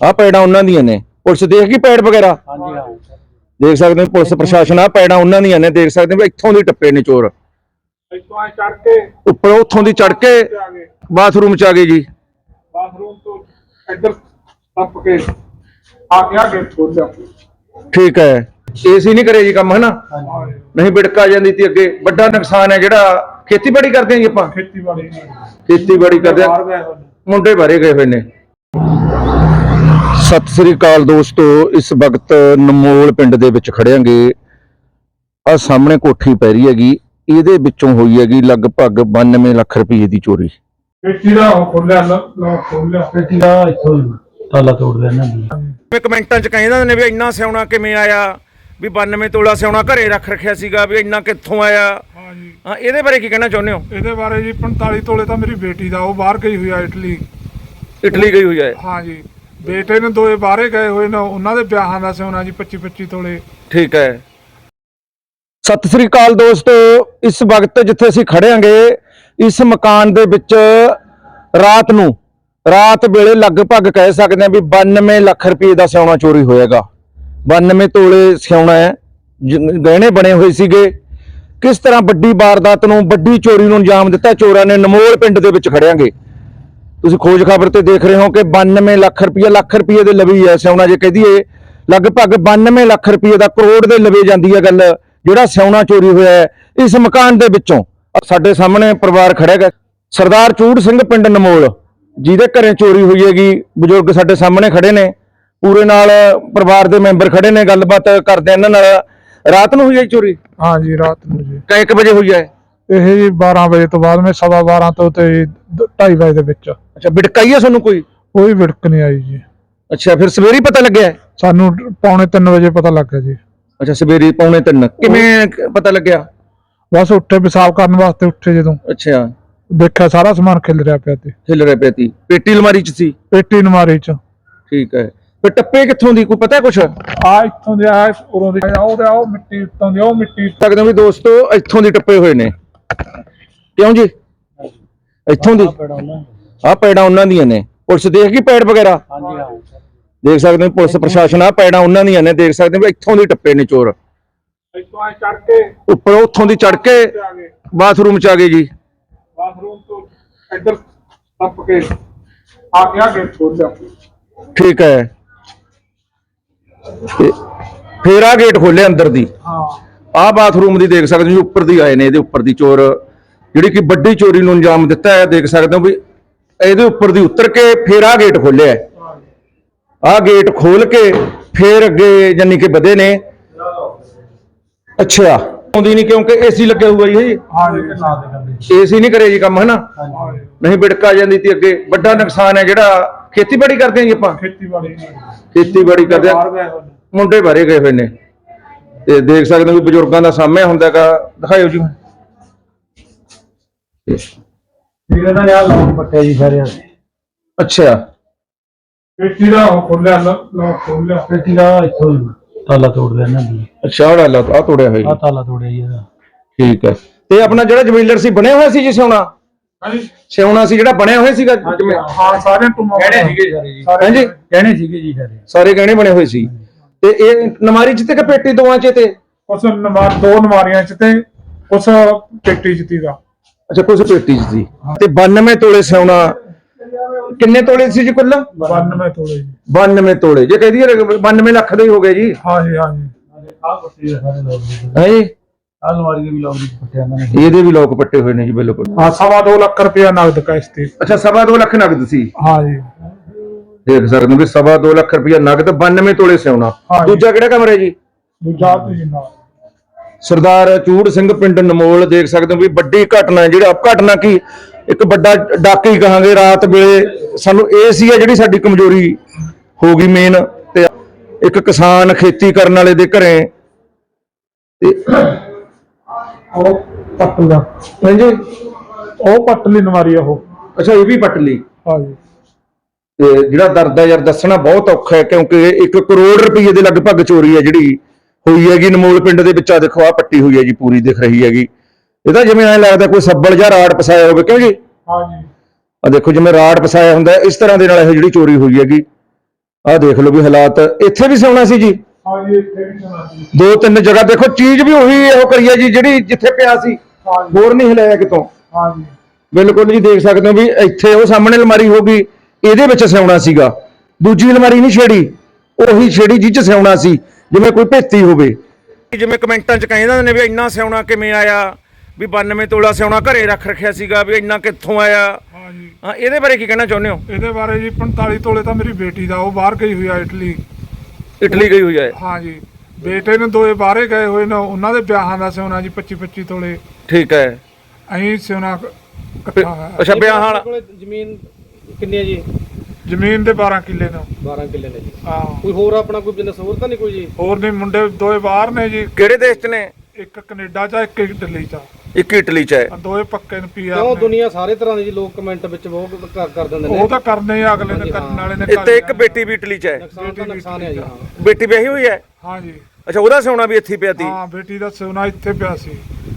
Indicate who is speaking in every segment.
Speaker 1: ਆ ਪੈੜਾਂ ਉਹਨਾਂ ਦੀਆਂ ਨੇ। ਪੁਲਿਸ ਦੇਖ ਗਈ ਪੈੜ ਵਗੈਰਾ?
Speaker 2: ਹਾਂਜੀ ਹਾਂ।
Speaker 1: ਦੇਖ ਸਕਦੇ ਹੋ ਪੁਲਿਸ ਪ੍ਰਸ਼ਾਸਨ ਆ ਪੈੜਾਂ ਉਹਨਾਂ ਦੀਆਂ ਨੇ ਦੇਖ ਸਕਦੇ ਹੋ ਵੀ ਇੱਥੋਂ ਦੀ ਟੱਪੇ ਨੇ ਚੋਰ।
Speaker 3: ਇੱਥੋਂ ਆ ਚੜ ਕੇ।
Speaker 1: ਉੱਪਰ ਉੱਥੋਂ ਦੀ ਚੜ ਕੇ
Speaker 3: ਆ
Speaker 1: ਬਾਥਰੂਮ ਚ ਆ ਗਏ ਜੀ।
Speaker 3: ਬਾਥਰੂਮ ਤੋਂ ਇੱਧਰ ਟੱਪ ਕੇ ਆ ਗਿਆ ਗੇਟ ਖੋਲਿਆ
Speaker 1: ਠੀਕ ਹੈ। ਏਸੀ ਨਹੀਂ ਕਰੇ ਜੀ ਕੰਮ ਹਨਾ? ਨਹੀਂ ਬਿੜਕਾ ਜਾਂਦੀ ਤੀ ਅੱਗੇ। ਵੱਡਾ ਨੁਕਸਾਨ ਹੈ ਜਿਹੜਾ ਖੇਤੀਬਾੜੀ ਕਰਦੇ ਹਾਂ ਜੀ ਆਪਾਂ?
Speaker 3: ਖੇਤੀਬਾੜੀ
Speaker 1: ਖੇਤੀਬਾੜੀ ਕਰਦੇ
Speaker 3: ਨੇ।
Speaker 1: ਮੁੰਡੇ ਭਰੇ ਗਏ ਹੋਏ ਨੇ। ਸਤਿ ਸ੍ਰੀ ਅਕਾਲ ਦੋਸਤੋ ਇਸ ਵਕਤ ਨਮੋਲ ਪਿੰਡ ਦੇ ਵਿੱਚ ਖੜਿਆਂਗੇ। ਆ ਸਾਹਮਣੇ ਕੋਠੀ ਪੈ ਰਹੀ ਹੈਗੀ ਇਹਦੇ ਵਿੱਚੋਂ ਹੋਈ ਹੈਗੀ ਲਗਭਗ 92 ਲੱਖ ਰੁਪਏ ਦੀ ਚੋਰੀ।
Speaker 3: ਪੇਟੀ ਦਾ ਉਹ ਖੋਲਿਆ ਲੋ ਖੋਲਿਆ।
Speaker 2: ਪੇਟੀ ਦਾ ਇੱਥੋਂ ਤਾਲਾ ਤੋੜ ਨਾ। ਜੀ
Speaker 1: ਕਮੈਂਟਾਂ 'ਚ ਕਹਿੰਦੇ ਨੇ ਵੀ ਇੰਨਾ ਸਿਉਣਾ ਕਿਵੇਂ ਆਇਆ ਵੀ 92 ਤੋਲਾ ਸਿਉਣਾ ਘਰੇ ਰੱਖ ਰੱਖਿਆ ਸੀਗਾ ਵੀ ਇੰਨਾ ਕਿੱਥੋਂ ਆਇਆ।
Speaker 3: ਹਾਂਜੀ।
Speaker 1: ਹਾਂ ਇਹਦੇ ਬਾਰੇ ਕੀ ਕਹਿਣਾ ਚਾਹੁੰਦੇ ਹੋ?
Speaker 3: ਇਹਦੇ ਬਾਰੇ ਜੀ 45 ਤੋਲੇ ਤਾਂ ਮੇਰੀ ਬੇਟੀ ਦਾ ਉਹ ਬਾਹਰ ਗਈ ਹੋਈ ਆ ਇਟਲੀ।
Speaker 1: ਇਟਲੀ ਗਈ ਹੋਈ ਹੈ
Speaker 3: ਹਾਂਜੀ। ਬੇਟੇ ਨੇ ਦੋਏ ਬਾਹਰੇ ਗਏ ਹੋਏ ਨੇ ਉਹਨਾਂ ਦੇ ਵਿਆਹਾਂ ਦਾ ਸੋਨਾ ਜੀ 25 25 ਤੋਲੇ।
Speaker 1: ਠੀਕ ਹੈ। ਸਤਿ ਸ੍ਰੀ ਅਕਾਲ ਦੋਸਤੋ ਇਸ ਵਕਤ ਜਿੱਥੇ ਅਸੀਂ ਖੜਿਆਂਗੇ ਇਸ ਮਕਾਨ ਦੇ ਵਿੱਚ ਰਾਤ ਨੂੰ ਰਾਤ ਵੇਲੇ ਲਗਭਗ ਕਹਿ ਸਕਦੇ ਹਾਂ ਵੀ 92 ਲੱਖ ਰੁਪਏ ਦਾ ਸਿਉਣਾ ਚੋਰੀ ਹੋਏਗਾ 92 ਤੋਲੇ ਸਿਉਣਾ ਹੈ ਗਹਿਣੇ ਬਣੇ ਹੋਏ ਸੀਗੇ। ਕਿਸ ਤਰ੍ਹਾਂ ਵੱਡੀ ਵਾਰਦਾਤ ਨੂੰ ਵੱਡੀ ਚੋਰੀ ਨੂੰ ਅੰਜਾਮ ਦਿੱਤਾ? ਚੋਰਾਂ ਨੇ ਨਮੋਲ ਪਿੰਡ ਦੇ ਵਿੱਚ ਖੜਿਆਂਗੇ ਤੁਸੀਂ ਖੋਜ ਖਬਰ ਤੇ ਦੇਖ ਰਹੇ ਹੋ ਕਿ 92 ਲੱਖ ਰੁਪਏ ਲੱਖ ਰੁਪਏ ਦੇ ਲਵੀ ਹੈ ਸਿਉਣਾ ਜੇ ਕਹਦੀਏ ਲਗਭਗ 92 ਲੱਖ ਰੁਪਏ ਦਾ ਕਰੋੜ ਦੇ ਲਵੇ ਜਾਂਦੀ ਹੈ ਗੱਲ ਜਿਹੜਾ ਸਿਉਣਾ ਚੋਰੀ ਹੋਇਆ ਹੈ ਇਸ ਮਕਾਨ ਦੇ ਵਿੱਚੋਂ। ਸਾਡੇ ਸਾਹਮਣੇ ਪਰਿਵਾਰ ਖੜਾ ਹੈਗਾ। ਸਰਦਾਰ ਚੂੜ ਸਿੰਘ ਪਿੰਡ ਨਮੋਲ ਜਿਹਦੇ ਘਰੇ ਚੋਰੀ ਹੋਈ ਹੈਗੀ ਬਜ਼ੁਰਗ ਸਾਡੇ ਸਾਹਮਣੇ ਖੜੇ ਨੇ। ਪੂਰੇ ਨਾਲ ਪਰਿਵਾਰ ਦੇ ਮੈਂਬਰ ਖੜੇ ਨੇ ਗੱਲਬਾਤ ਕਰਦੇ ਇਹਨਾਂ ਨਾਲ। ਰਾਤ ਨੂੰ ਹੋਈ ਹੈ ਚੋਰੀ?
Speaker 3: ਹਾਂਜੀ ਰਾਤ ਨੂੰ ਜੀ।
Speaker 1: ਕਿੰਨੇ ਵਜੇ ਹੋਈ ਹੈ?
Speaker 3: ਇਹ ਜੀ 12 ਵਜੇ ਤੋਂ ਬਾਅਦ ਮੈਂ ਸਵਾ 12 ਤੋਂ ਤੇ 2:30 ਵਜੇ ਦੇ ਵਿੱਚ।
Speaker 1: ਅੱਛਾ ਬਿਟਕਾਈ ਹੈ ਤੁਹਾਨੂੰ ਕੋਈ?
Speaker 3: ਕੋਈ ਵਿੜਕ ਨਹੀਂ ਆਈ ਜੀ।
Speaker 1: ਅੱਛਾ ਫਿਰ ਸਵੇਰੇ ਹੀ ਪਤਾ ਲੱਗਿਆ?
Speaker 3: ਸਾਨੂੰ ਪੌਣੇ 3 ਵਜੇ ਪਤਾ ਲੱਗਾ ਜੀ।
Speaker 1: ਅੱਛਾ ਸਵੇਰੇ ਪੌਣੇ 3 ਕਿਵੇਂ ਪਤਾ ਲੱਗਿਆ?
Speaker 3: ਬਸ ਉੱਠੇ ਪਿਸ਼ਾਬ ਕਰਨ ਵਾਸਤੇ ਉੱਠੇ ਜਦੋਂ।
Speaker 1: ਅੱਛਾ।
Speaker 3: ਦੇਖਿਆ ਸਾਰਾ ਸਮਾਨ ਖਿਲ ਰਿਹਾ ਪਿਆ ਤੇ
Speaker 1: ਹਿੱਲ ਰਿਹਾ ਪਿਆ ਤੀ ਪੇਟੀ ਅਲਮਾਰੀ ਚ ਸੀ?
Speaker 3: ਪੇਟੀ ਨਮਾਰੀ ਚ।
Speaker 1: ਠੀਕ ਹੈ। ਫਿਰ ਟੱਪੇ ਕਿੱਥੋਂ ਦੀ? ਕੋਈ ਪਤਾ ਕੁਛ?
Speaker 3: ਆ ਇੱਥੋਂ ਦੇ ਆ ਉਰੋਂ ਦੇ। ਆ ਉਹ ਮਿੱਟੀ ਉੱਤੋਂ ਦੀ ਉਹ ਮਿੱਟੀ
Speaker 1: ਸਕਦੇ ਹੋ ਵੀ ਦੋਸਤੋ ਇੱਥੋਂ ਦੀ ਟੱਪੇ ਹੋਏ ਨੇ। ਕਿਉਂ ਜੀ? ਇੱਥੋਂ ਦੀ? ਆਹ ਪੈੜਾਂ ਉਹਨਾਂ ਦੀਆਂ। ਨੇ। ਪੁਲਿਸ ਦੇਖ ਗਈ ਪੈੜ ਵਗੈਰਾ?
Speaker 2: ਹਾਂਜੀ ਹਾਂ।
Speaker 1: ਦੇਖ ਸਕਦੇ ਹੋ ਪੁਲਿਸ ਪ੍ਰਸ਼ਾਸਨ ਆ ਪੈੜਾਂ ਉਹਨਾਂ ਦੀਆਂ ਨੇ। ਦੇਖ ਸਕਦੇ ਹੋ ਇੱਥੋਂ ਦੀ ਟੱਪੇ ਨੇ ਚੋਰ।
Speaker 3: ਇੱਥੋਂ ਆ ਚੜ ਕੇ।
Speaker 1: ਉੱਪਰ ਉੱਥੋਂ ਦੀ ਚੜ ਕੇ
Speaker 3: ਆ
Speaker 1: ਬਾਥਰੂਮ ਚ ਆ ਗਏ ਜੀ।
Speaker 3: ਬਾਥਰੂਮ ਤੋਂ ਇੱਧਰ ਟੱਪ ਕੇ ਆ ਗਿਆ ਗੇਟ ਖੋਲਿਆ
Speaker 1: ਠੀਕ ਹੈ। ਫੇਰ ਆ ਗੇਟ ਖੋਲੇ ਅੰਦਰ ਦੀ।
Speaker 3: ਹਾਂ।
Speaker 1: ਆਹ ਬਾਥਰੂਮ ਦੀ ਦੇਖ ਸਕਦੇ ਹੋ ਜੀ ਉੱਪਰ ਦੀ ਆਏ ਨੇ ਇਹਦੇ ਉੱਪਰ ਦੀ ਚੋਰ। ਜਿਹੜੀ ਕਿ ਵੱਡੀ ਚੋਰੀ ਨੂੰ ਅੰਜਾਮ ਦਿੱਤਾ ਹੈ ਦੇਖ ਸਕਦੇ ਹੋ ਵੀ ਇਹਦੇ ਉੱਪਰ ਦੀ ਉਤਰ ਕੇ ਫੇਰ ਆਹ ਗੇਟ ਖੋਲਿਆ ਹੈ। ਆਹ ਗੇਟ ਖੋਲ ਕੇ ਫੇਰ ਅੱਗੇ ਜਾਨੀ ਕਿ ਵਧੇ ਨੇ। ਅੱਛਾ। ਆਉਂਦੀ ਨਹੀਂ ਕਿਉਂਕਿ ਏਸੀ ਲੱਗਿਆ ਹੋਊਗਾ ਜੀ
Speaker 3: ਹਾਂ
Speaker 1: ਏਸੀ ਨਹੀਂ ਕਰੇ ਜੀ ਕੰਮ ਹਨਾ? ਨਹੀਂ ਬਿੜਕਾ ਜਾਂਦੀ ਤੀ ਅੱਗੇ। ਵੱਡਾ ਨੁਕਸਾਨ ਹੈ ਜਿਹੜਾ ਖੇਤੀਬਾੜੀ ਕਰਦੇ ਹਾਂ ਜੀ ਆਪਾਂ?
Speaker 3: ਖੇਤੀਬਾੜੀ
Speaker 1: ਖੇਤੀਬਾੜੀ ਕਰਦੇ। ਮੁੰਡੇ ਭਰੇ ਗਏ ਹੋਏ ਨੇ। ਤੇ ਦੇਖ ਸਕਦੇ ਹੋ ਵੀ ਬਜ਼ੁਰਗਾਂ ਦਾ ਸਾਹਮਣੇ ਹੁੰਦਾਗਾ ਦਿਖਾਇਓ ਜੀ।
Speaker 2: ਠੀਕ ਹੈ ਨਾ ਯਾਰ ਲੋਕ ਪੱਟੇ ਜੀ ਸਾਰਿਆਂ ਦੇ।
Speaker 1: ਅੱਛਾ।
Speaker 3: ਪੇਟੀ ਦਾ ਉਹ ਖੋਲਿਆ ਲੋ ਖੋਲਿਆ।
Speaker 2: ਪੇਟੀ ਦਾ ਇੱਥੋਂ ਤਾਲਾ ਤੋੜ ਲਿਆ ਨਾ। ਜੀ
Speaker 1: ਅੱਛਾ ਆਹ ਲਾ ਆ ਤੋੜਿਆ ਹੋਇਆ
Speaker 2: ਆ
Speaker 1: ਜੀ
Speaker 2: ਤਾਲਾ ਤੋੜਿਆ ਜੀ ਇਹਦਾ।
Speaker 1: ਠੀਕ ਹੈ। ਤੇ ਆਪਣਾ ਜਿਹੜਾ ਜਮੀਲਰ ਸੀ ਬਣਿਆ ਹੋਇਆ ਸੀ ਜੀ ਸਿਉਣਾ?
Speaker 3: ਹਾਂਜੀ।
Speaker 1: ਸਿਉਣਾ ਸੀ ਜਿਹੜਾ ਬਣਿਆ ਹੋਇਆ ਸੀਗਾ? ਜਿਵੇਂ-
Speaker 3: ਹਾਂ ਸਾਰੇ ਟੁਮਾ
Speaker 2: ਗਹਿਣੇ ਸੀਗੇ ਸਾਰੇ ਜੀ।
Speaker 1: ਹਾਂਜੀ।
Speaker 2: ਗਹਿਣੇ ਸੀਗੇ ਜੀ ਸਾਰੇ।
Speaker 1: ਸਾਰੇ ਗਹਿਣੇ ਬਣੇ ਹੋਏ ਸੀ। ਤੇ ਇਹ ਨਮਾਰੀ ਚ ਤੇ ਕਿ ਪੇਟੀ ਦੋਵਾਂ ਚ ਤੇ?
Speaker 3: ਕੁਛ ਨਮਾਰ ਦੋ ਨਮਾਰੀਆਂ ਚ ਤੇ ਕੁਛ ਪੇਟੀ ਚ ਤੀਗਾ
Speaker 1: ਅੱਛਾ ਕੁਝ ਪੇਟੀ ਚ ਸੀ ਤੇ 92 ਤੋਲੇ ਸਿਉਣਾ। ਕਿੰਨੇ ਤੋਲੇ ਸੀ ਜੀ ਕੁੱਲ?
Speaker 3: 92 ਤੋਲੇ ਜੀ।
Speaker 1: 92 ਤੋਲੇ। ਜੇ ਕਹਦੀ 92 ਲੱਖ ਦੇ ਹੀ ਹੋ ਗਏ ਜੀ।
Speaker 3: ਹਾਂ ਜੀ ਹਾਂ ਜੀ।
Speaker 2: ਆ ਪੱਟੇ ਜੀ ਸਾਰੇ ਲੋਕ
Speaker 1: ਹੈ ਜੀ?
Speaker 2: ਆ ਅਲਮਾਰੀ ਦੇ ਵੀ ਲੋਕ ਜੀ ਪੱਟੇ ਇਹਨਾਂ ਨੇ।
Speaker 1: ਇਹਦੇ ਵੀ ਲੋਕ ਪੱਟੇ ਹੋਏ ਨੇ ਜੀ ਬਿਲਕੁਲ।
Speaker 3: ਹਾਂ ਸਵਾ ਦੋ ਲੱਖ ਰੁਪਇਆ ਨਗਦ ਕੈਸ਼ ਤੇ।
Speaker 1: ਅੱਛਾ ਸਵਾ ਦੋ ਲੱਖ ਨਗਦ ਸੀ।
Speaker 3: ਹਾਂ ਜੀ।
Speaker 1: ਦੇਖ ਸਕਦੇ ਹੋ ਕਿ ਸਵਾ ਦੋ ਲੱਖ ਰੁਪਇਆ ਨਗਦ 92 ਤੋਲੇ ਸਿਉਣਾ।
Speaker 3: ਹਾਂਜੀ।
Speaker 1: ਦੂਜਾ ਕਿਹੜਾ ਕਮਰਾ ਜੀ?
Speaker 3: ਦੂਜਾ ਤੁਸੀਂ ਨਾਲ।
Speaker 1: ਸਰਦਾਰ ਚੂੜ ਸਿੰਘ ਪਿੰਡ ਨਮੋਲ ਦੇਖ ਸਕਦੇ ਹੋ ਵੀ ਵੱਡੀ ਘਟਨਾ ਹੈ, ਜਿਹੜਾ ਘਟਨਾ ਕੀ? ਇੱਕ ਵੱਡਾ ਡਾਕਾ ਕਹਾਂਗੇ ਰਾਤ ਵੇਲੇ। ਸਾਨੂੰ ਇਹ ਸੀ ਹੈ ਜਿਹੜੀ ਸਾਡੀ ਕਮਜ਼ੋਰੀ ਹੋ ਗਈ ਮੇਨ ਤੇ ਇੱਕ ਕਿਸਾਨ ਖੇਤੀ ਕਰਨ ਵਾਲੇ ਦੇ ਘਰੇ। ਤੇ
Speaker 3: ਉਹ ਪੱਟਲ ਦਾ
Speaker 1: ਹਾਂਜੀ
Speaker 3: ਉਹ ਪੱਟਲੀ ਨਮਾਰੀ ਆ ਉਹ।
Speaker 1: ਅੱਛਾ ਇਹ ਵੀ ਪੱਟ ਲਈ।
Speaker 3: ਹਾਂ ਜੀ
Speaker 1: ਤੇ ਜਿਹੜਾ ਦਰਦ ਹੈ ਯਾਰ ਦੱਸਣਾ ਬਹੁਤ ਔਖਾ ਹੈ ਕਿਉਂਕਿ 1 ਕਰੋੜ ਰੁਪਏ ਦੇ ਲਗਭਗ ਚੋਰੀ ਹੈ ਜਿਹੜੀ ਹੋਈ ਹੈਗੀ ਨਮੋਲ ਪਿੰਡ ਦੇ ਵਿੱਚ ਆ ਦੇਖੋ ਆ ਪੱਟੀ ਹੋਈ ਹੈ ਜੀ ਪੂਰੀ ਦਿਖ ਰਹੀ ਹੈਗੀ। ਇਹਦਾ ਜਿਵੇਂ ਐ ਲੱਗਦਾ ਕੋਈ ਸੱਬਲ ਜਾਂ ਰਾੜ ਪਸਾਇਆ ਹੋਵੇ ਕਿਉਂ ਜੀ?
Speaker 3: ਹਾਂ ਜੀ
Speaker 1: ਆ ਦੇਖੋ ਜਿਵੇਂ ਰਾੜ ਪਸਾਇਆ ਹੁੰਦਾ ਹੈ, ਇਸ ਤਰ੍ਹਾਂ ਦੇ ਨਾਲ ਇਹ ਜਿਹੜੀ ਚੋਰੀ ਹੋਈ ਹੈਗੀ। ਆਹ ਦੇਖ ਲਓ ਵੀ ਹਾਲਾਤ ਇੱਥੇ ਵੀ ਸੌਣਾ ਸੀ ਜੀ।
Speaker 3: ਹਾਂਜੀ ਇੱਥੇ ਵੀ ਸੁਣਾ ਸੀ।
Speaker 1: ਦੋ ਤਿੰਨ ਜਗ੍ਹਾ ਦੇਖੋ ਚੀਜ਼ ਵੀ ਉਹੀ ਇਹੋ ਕਰੀ ਹੈ ਜੀ ਜਿਹੜੀ ਜਿੱਥੇ ਪਿਆ ਸੀ ਹੋਰ ਨਹੀਂ ਹਿਲਾਇਆ ਕਿਤੋਂ।
Speaker 3: ਹਾਂਜੀ।
Speaker 1: ਬਿਲਕੁਲ ਜੀ ਦੇਖ ਸਕਦੇ ਹੋ ਵੀ ਇੱਥੇ ਉਹ ਸਾਹਮਣੇ ਅਲਮਾਰੀ ਹੋਗੀ ਇਹਦੇ ਵਿੱਚ ਸਿਉਣਾ ਸੀਗਾ। ਦੂਜੀ ਅਲਮਾਰੀ ਨਹੀਂ ਛੇੜੀ ਉਹੀ ਛੇੜੀ ਜਿਹ ਚ ਸਿਉਣਾ ਸੀ ਜਿਵੇਂ ਕੋਈ ਭੇਤੀ ਹੋਵੇ। ਜਿਵੇਂ ਕਮੈਂਟਾਂ 'ਚ ਕਹਿੰਦੇ ਨੇ ਵੀ ਇੰਨਾ ਸਿਉਣਾ ਕਿਵੇਂ ਆਇਆ ਵੀ 92 ਤੋਲਾ ਸਿਉਣਾ ਘਰੇ ਰੱਖ ਰੱਖਿਆ ਸੀਗਾ ਵੀ ਇੰਨਾ ਕਿੱਥੋਂ ਆਇਆ।
Speaker 3: ਹਾਂਜੀ।
Speaker 1: ਹਾਂ ਇਹਦੇ ਬਾਰੇ ਕੀ ਕਹਿਣਾ ਚਾਹੁੰਦੇ ਹੋ?
Speaker 3: ਇਹਦੇ ਬਾਰੇ ਜੀ 45 ਤੋਲੇ ਤਾਂ ਮੇਰੀ ਬੇਟੀ ਦਾ ਉਹ ਬਾਹਰ ਗਈ ਹੋਈ ਆ ਇਟਲੀ।
Speaker 1: ਇਟਲੀ ਗਈ ਹੋਈ ਹੈ
Speaker 3: ਹਾਂਜੀ। ਬੇਟੇ ਨੇ ਦੋਏ ਬਾਹਰੇ ਗਏ ਹੋਏ ਨੇ ਉਹਨਾਂ ਦੇ ਵਿਆਹਾਂ ਦਾ ਸੋਨਾ ਜੀ 25 25 ਤੋਲੇ।
Speaker 1: ਠੀਕ ਹੈ।
Speaker 3: ਅਹੀਂ ਸੋਨਾ ਇਕੱਠਾ ਹੋਇਆ।
Speaker 1: ਅੱਛਾ ਵਿਆਹ ਵਾਲਾ।
Speaker 2: ਜ਼ਮੀਨ ਕਿੰਨੀ ਹੈ ਜੀ?
Speaker 3: ਜ਼ਮੀਨ ਦੇ 12 ਕਿੱਲੇ ਨੇ
Speaker 2: 12 ਕਿੱਲੇ ਨੇ ਜੀ।
Speaker 3: ਹਾਂ।
Speaker 2: ਕੋਈ ਹੋਰ ਆਪਣਾ ਕੋਈ ਬਿਜ਼ਨਸ ਹੋਰ ਤਾਂ ਨਹੀਂ ਕੋਈ ਜੀ?
Speaker 3: ਹੋਰ ਨੇ ਮੁੰਡੇ ਦੋਏ ਬਾਹਰ ਨੇ ਜੀ।
Speaker 1: ਕਿਹੜੇ ਦੇਸ਼ 'ਚ ਨੇ?
Speaker 3: ਇੱਕ ਕੈਨੇਡਾ ਚ ਆ, ਇੱਕ ਇਟਲੀ ਚ ਆ।
Speaker 1: ਇੱਕ ਇਟਲੀ 'ਚ ਹੈ
Speaker 3: ਆ ਦੋਏ ਪੱਕੇ ਨੇ ਪੀਆਰ
Speaker 2: ਕਿਉਂ? ਦੁਨੀਆ ਸਾਰੇ ਤਰ੍ਹਾਂ ਦੀ ਜੀ ਲੋਕ ਕਮੈਂਟ ਵਿੱਚ ਬਹੁਤ ਕਰ ਕਰ ਦਿੰਦੇ ਨੇ।
Speaker 3: ਉਹ ਤਾਂ ਕਰਨੇ ਆ ਅਗਲੇ ਨੇ ਕਰਨ
Speaker 2: ਹਾਂ।
Speaker 3: ਵਾਲੇ ਨੇ
Speaker 1: ਇੱਥੇ ਇੱਕ ਬੇਟੀ ਵੀ ਇਟਲੀ 'ਚ ਹੈ।
Speaker 2: ਨੁਕਸਾਨ ਤਾਂ ਨੁਕਸਾਨ ਹੈ ਜੀ ਹਾਂ।
Speaker 1: ਬੇਟੀ ਵਿਆਹੀ ਹੋਈ ਹੈ?
Speaker 3: ਹਾਂਜੀ
Speaker 1: ਅੱਛਾ ਉਹਦਾ ਸਿਉਣਾ ਵੀ ਇੱਥੇ ਹੀ ਪਿਆ ਤੀ
Speaker 3: ਹਾਂ ਬੇਟੀ ਦਾ ਸੋਨਾ ਇੱਥੇ ਪਿਆ ਸੀ।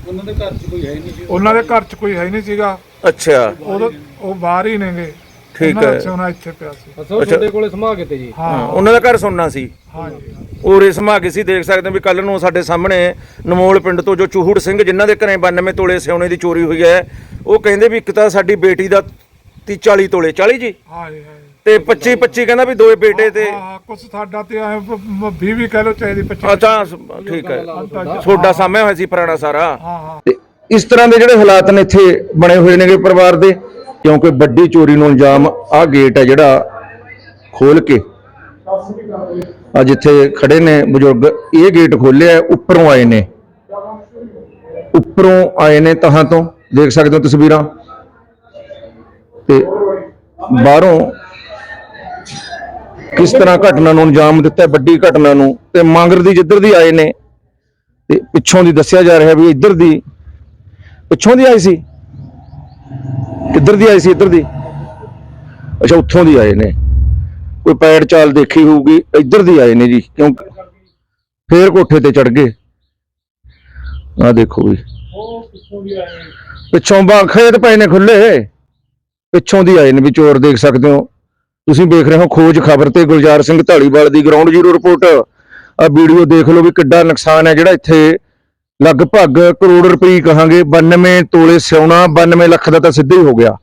Speaker 2: ਉਹਨਾਂ ਦੇ ਘਰ 'ਚ ਕੋਈ ਹੈ ਨਹੀਂ ਜੀ।
Speaker 3: ਉਹਨਾਂ ਦੇ ਘਰ ਚ ਕੋਈ ਹੈ ਨਹੀਂ ਸੀਗਾ।
Speaker 1: ਅੱਛਾ।
Speaker 3: ਉਹ ਉਹ ਬਾਹਰ ਹੀ ਨੇਗੇ।
Speaker 1: ਠੀਕ ਹੈ।
Speaker 3: ਸੋਨਾ ਇੱਥੇ ਪਿਆ ਸੀ।
Speaker 2: ਅੱਛਾ ਉਹ ਤੁਹਾਡੇ ਕੋਲੇ ਸਮਾ ਕੇ ਤੇ ਜੀ?
Speaker 1: ਹਾਂ,
Speaker 3: ਹਾਂ
Speaker 1: ਉਹਨਾਂ ਦਾ ਘਰ ਸੁਣਨਾ ਸੀ।
Speaker 3: ਹਾਂਜੀ।
Speaker 1: ਉਹ ਰੇਸਮ ਸੀ ਦੇਖ ਸਕਦੇ ਹੋ ਵੀ ਕੱਲ ਨੂੰ ਸਾਡੇ ਸਾਹਮਣੇ ਨਮੋਲ ਪਿੰਡ ਤੋਂ ਜੋ ਚੂਹੜ ਸਿੰਘ ਜਿਨ੍ਹਾਂ ਦੇ ਘਰੇ 92 ਤੋਲੇ ਸਿਉਣੇ ਦੀ ਚੋਰੀ ਹੋਈ ਹੈ ਉਹ ਕਹਿੰਦੇ ਵੀ ਇੱਕ ਤਾਂ ਸਾਡੀ ਬੇਟੀ ਦਾ 30 40 ਤੋਲੇ 40 ਜੀ?
Speaker 3: ਹਾਂਜੀ ਹਾਂਜੀ।
Speaker 1: ਤੇ 25 25 ਕਹਿੰਦਾ ਵੀ ਦੋਏ ਬੇਟੇ ਤੇ
Speaker 3: ਹਾਂ ਹਾਂ ਕੁਛ ਸਾਡਾ ਤੇ ਐ 20 ਵੀ ਕਹਿ ਲੋ ਚਾਹੀਦੀ 25
Speaker 1: ਅੱਛਾ ਠੀਕ ਹੈ। ਛੋਟਾ ਸਾਹਮਣੇ ਹੋਇਆ ਸੀ ਪੁਰਾਣਾ ਸਾਰਾ।
Speaker 3: ਹਾਂ ਹਾਂ।
Speaker 1: ਤੇ ਇਸ ਤਰ੍ਹਾਂ ਦੇ ਜਿਹੜੇ ਹਾਲਾਤ ਨੇ ਇੱਥੇ ਬਣੇ ਹੋਏ ਨੇਗੇ ਪਰਿਵਾਰ ਦੇ ਕਿਉਂਕਿ ਵੱਡੀ ਚੋਰੀ ਨੂੰ ਅੰਜਾਮ ਆ ਗੇਟ ਹੈ ਜਿਹੜਾ ਖੋਲ ਕੇ ਆ ਜਿੱਥੇ ਖੜੇ ਨੇ ਬਜ਼ੁਰਗ, ਇਹ ਗੇਟ ਖੋਲਿਆ ਉੱਪਰੋਂ ਆਏ ਨੇ। ਉੱਪਰੋਂ ਆਏ ਨੇ ਤਹਾਂ ਤੋਂ, ਦੇਖ ਸਕਦੇ ਹੋ ਤਸਵੀਰਾਂ। ਤੇ ਬਾਹਰੋਂ ਕਿਸ ਤਰ੍ਹਾਂ ਘਟਨਾ ਨੂੰ ਅੰਜਾਮ ਦਿੱਤਾ ਵੱਡੀ ਘਟਨਾ ਨੂੰ। ਤੇ ਮੰਗਰ ਦੀ ਜਿੱਧਰ ਦੀ ਆਏ ਨੇ, ਤੇ ਪਿੱਛੋਂ ਦੀ ਦੱਸਿਆ ਜਾ ਰਿਹਾ ਵੀ ਇੱਧਰ ਦੀ, ਪਿੱਛੋਂ ਦੀ ਆਈ ਸੀ। ਕਿੱਧਰ ਦੀ ਆਈ ਸੀ, ਇੱਧਰ ਦੀ। ਅੱਛਾ, ਉੱਥੋਂ ਦੀ ਆਏ ਨੇ। ਕੋਈ ਪੈੜ ਚਾਲ ਦੇਖੀ ਹੋਊਗੀ, ਇੱਧਰ ਦੀ ਆਏ ਨੇ ਜੀ ਕਿਉਂਕਿ ਫੇਰ ਕੋਠੇ ਤੇ ਚੜ ਗਏ। ਆ ਦੇਖੋ ਵੀ। ਪਿੱਛੋਂ ਬਾ ਖੇਤ ਪਏ ਨੇ ਖੁੱਲੇ ਪਿੱਛੋਂ ਦੀ ਆਏ ਨੇ ਵੀ, ਚੋਰ ਦੇਖ ਸਕਦੇ ਹੋ। ਤੁਸੀਂ ਵੇਖ ਰਹੇ ਹੋ, ਖੋਜ ਖਬਰ ਤੇ ਗੁਲਜ਼ਾਰ ਸਿੰਘ ਢਾਲੀਵਾਲ ਦੀ ਗਰਾਊਂਡ ਜ਼ੀਰੋ ਰਿਪੋਰਟ ਆ ਵੀਡੀਓ ਦੇਖ ਲਓ ਵੀ ਕਿੱਡਾ ਨੁਕਸਾਨ ਹੈ ਜਿਹੜਾ ਇੱਥੇ ਲਗਭਗ ਕਰੋੜ ਰੁਪਏ ਕਹਾਂਗੇ 92 ਤੋਲੇ ਸਿਉਣਾ 92 ਲੱਖ ਦਾ ਤਾਂ ਸਿੱਧਾ ਹੀ ਹੋ ਗਿਆ।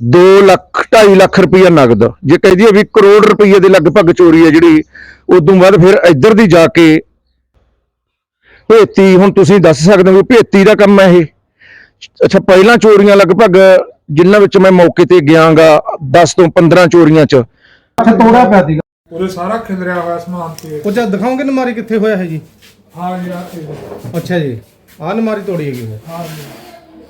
Speaker 1: 2 ਲੱਖ 2.5 ਲੱਖ ਰੁਪਈਆ ਨਗਦ। ਜੇ ਕਹਿ ਦਈਏ ਵੀ ਕਰੋੜ ਰੁਪਈਏ ਦੇ ਲਗਭਗ ਚੋਰੀ ਹੈ ਜਿਹੜੀ ਉਦੋਂ ਬਾਅਦ ਫਿਰ ਇੱਧਰ ਦੀ ਜਾ ਕੇ ਭੇਤੀ ਹੁਣ ਤੁਸੀਂ ਦੱਸ ਸਕਦੇ ਹੋ ਵੀ ਭੇਤੀ ਦਾ ਕੰਮ ਹੈ ਇਹ। ਅੱਛਾ ਪਹਿਲਾਂ ਚੋਰੀਆਂ ਲਗਭਗ ਜਿਨ੍ਹਾਂ ਵਿੱਚ ਮੈਂ ਮੌਕੇ ਤੇ ਗਿਆਗਾ 10 ਤੋਂ 15 ਚੋਰੀਆਂ ਚ।
Speaker 2: ਅੱਛਾ ਤੋੜਾ ਪਿਆ ਸੀਗਾ।
Speaker 3: ਪੂਰੇ ਸਾਰਾ ਖਿੰਦਰਿਆ ਹੋਇਆ ਸਮਾਨ ਤੇ
Speaker 2: ਉਹ ਜਦ ਦਿਖਾਓਗੇ ਨਮਾਰੀ ਕਿੱਥੇ ਹੋਇਆ ਹੈ ਜੀ?
Speaker 3: ਹਾਂ ਜੀ ਆ ਤੇ
Speaker 2: ਅੱਛਾ ਜੀ ਆਹ ਨਮਾਰੀ ਤੋੜੀ ਹੈਗੀ ਉਹ
Speaker 3: ਹਾਂ ਜੀ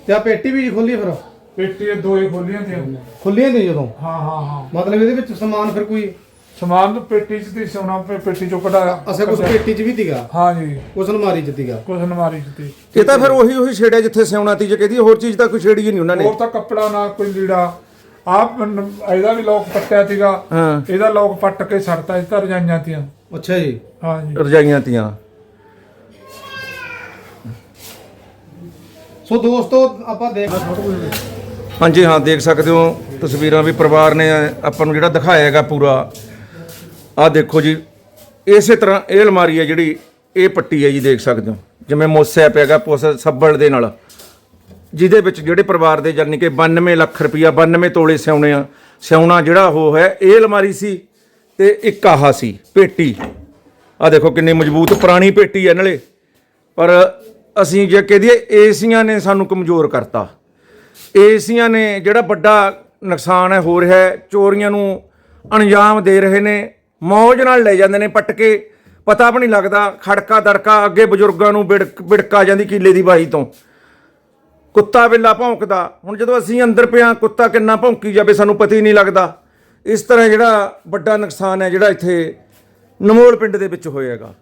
Speaker 2: ਤੇ ਆ ਪੇਟੀ ਵੀ ਜੀ ਖੋਲੀ ਫਿਰ?
Speaker 3: ਪੇਟੀ ਇਹ ਦੋਏ ਖੋਲੀਆਂ ਤੇ
Speaker 2: ਖੁੱਲੀਆਂ ਨਹੀਂ ਜਦੋਂ?
Speaker 3: ਹਾਂ ਹਾਂ ਹਾਂ।
Speaker 2: ਮਤਲਬ ਇਹਦੇ ਵਿੱਚ ਸਮਾਨ ਫਿਰ ਕੋਈ?
Speaker 3: ਸਮਾਨ ਪੇਟੀ ਚ ਤੇ ਸੋਨਾ ਪੇ- ਪੇਟੀ ਚੋਂ ਕਢਾਇਆ
Speaker 2: ਅਸੇ ਕੁਝ ਪੇਟੀ 'ਚ ਵੀ ਸੀਗਾ?
Speaker 3: ਹਾਂ ਜੀ।
Speaker 2: ਕੁਝ ਨਮਾਰੀ 'ਚ ਸੀਗਾ?
Speaker 3: ਕੁਛ ਨਮਾਰੀ ਚ ਤੇ
Speaker 1: ਇਹ ਤਾਂ ਫਿਰ ਉਹੀ ਉਹੀ ਛੇੜਿਆ ਜਿੱਥੇ ਸਿਉਣਾ ਤੀ ਜੇ ਕਹਦੀ ਹੋਰ ਚੀਜ਼ ਤਾਂ ਕੋਈ ਛੇੜੀ ਹੀ ਨਹੀਂ ਉਹਨਾਂ ਨੇ।
Speaker 3: ਹੋਰ ਤਾਂ ਕੱਪੜਾ ਨਾ ਕੋਈ ਲੀੜਾ। ਆਪ ਇਹਦਾ ਵੀ ਲੋਕ ਪੱਟਿਆ ਸੀਗਾ।
Speaker 1: ਹਾਂ।
Speaker 3: ਇਹਦਾ ਲੋਕ ਪੱਟ ਕੇ ਛੱਡਤਾ ਇਸ ਤਾਂ ਰਜਾਈਆਂ ਤੀਆਂ।
Speaker 2: ਅੱਛਾ ਜੀ।
Speaker 3: ਹਾਂ ਜੀ।
Speaker 1: ਰਜਾਈਆਂ ਤੀਆਂ।
Speaker 2: ਸੋ ਦੋਸਤੋ, ਆਪਾਂ ਦੇਖ
Speaker 1: ਹਾਂਜੀ, ਹਾਂ, ਦੇਖ ਸਕਦੇ ਹੋ ਤਸਵੀਰਾਂ ਵੀ ਪਰਿਵਾਰ ਨੇ ਆਪਾਂ ਨੂੰ ਜਿਹੜਾ ਦਿਖਾਇਆ ਹੈਗਾ ਪੂਰਾ। ਆਹ ਦੇਖੋ ਜੀ, ਇਸੇ ਤਰ੍ਹਾਂ ਇਹ ਅਲਮਾਰੀ ਹੈ ਜਿਹੜੀ, ਇਹ ਪੱਟੀ ਹੈ ਜੀ, ਦੇਖ ਸਕਦੇ ਹੋ। ਜਿਵੇਂ ਮੋਸਿਆ ਪਿਆਗਾ ਪੁਸ ਸੱਬਲ ਦੇ ਨਾਲ। ਜਿਹਦੇ ਵਿੱਚ ਜਿਹੜੇ ਪਰਿਵਾਰ ਦੇ ਜਾਨੀ ਕਿ 92 ਲੱਖ ਰੁਪਇਆ 92 ਤੋਲੇ ਸਿਉਣੇ ਆ, ਸਿਉਣਾ ਜਿਹੜਾ ਉਹ ਹੈ, ਇਹ ਅਲਮਾਰੀ ਸੀ ਤੇ ਇੱਕ ਆਹਾ ਸੀ, ਪੇਟੀ। ਆ ਦੇਖੋ ਕਿੰਨੀ ਮਜ਼ਬੂਤ ਪੁਰਾਣੀ ਪੇਟੀ ਹੈ ਨਾਲੇ। ਪਰ ਅਸੀਂ ਜੇ ਕਹਿ ਦਈਏ, ਏਸੀਆਂ ਨੇ ਸਾਨੂੰ ਕਮਜ਼ੋਰ ਕਰਤਾ। ਏਸੀਆਂ ਨੇ ਜਿਹੜਾ ਵੱਡਾ ਨੁਕਸਾਨ ਹੈ, ਹੋ ਰਿਹਾ ਹੈ, ਚੋਰੀਆਂ ਨੂੰ ਅੰਜਾਮ ਦੇ ਰਹੇ ਨੇ, ਮੌਜ ਨਾਲ ਲੈ ਜਾਂਦੇ ਨੇ ਪੱਟ ਕੇ। ਪਤਾ ਵੀ ਨਹੀਂ ਲੱਗਦਾ, ਖੜਕਾ ਦੜਕਾ, ਅੱਗੇ ਬਜ਼ੁਰਗਾਂ ਨੂੰ ਬਿੜਕ ਬਿੜਕਾ ਜਾਂਦੀ ਕੀਲੇ ਦੀ ਬਾਈ ਤੋਂ। ਕੁੱਤਾ ਬਿੱਲਾ ਭੌਂਕਦਾ। ਹੁਣ ਜਦੋਂ ਅਸੀਂ ਅੰਦਰ ਪਿਆ ਕੁੱਤਾ ਕਿੰਨਾ ਭੌਂਕੀ ਜਾਵੇ, ਸਾਨੂੰ ਪਤਾ ਹੀ ਨਹੀਂ ਲੱਗਦਾ। ਇਸ ਤਰ੍ਹਾਂ ਜਿਹੜਾ ਵੱਡਾ ਨੁਕਸਾਨ ਹੈ, ਜਿਹੜਾ ਇੱਥੇ ਨਮੋਲ ਪਿੰਡ ਦੇ ਵਿੱਚ ਹੋਏਗਾ।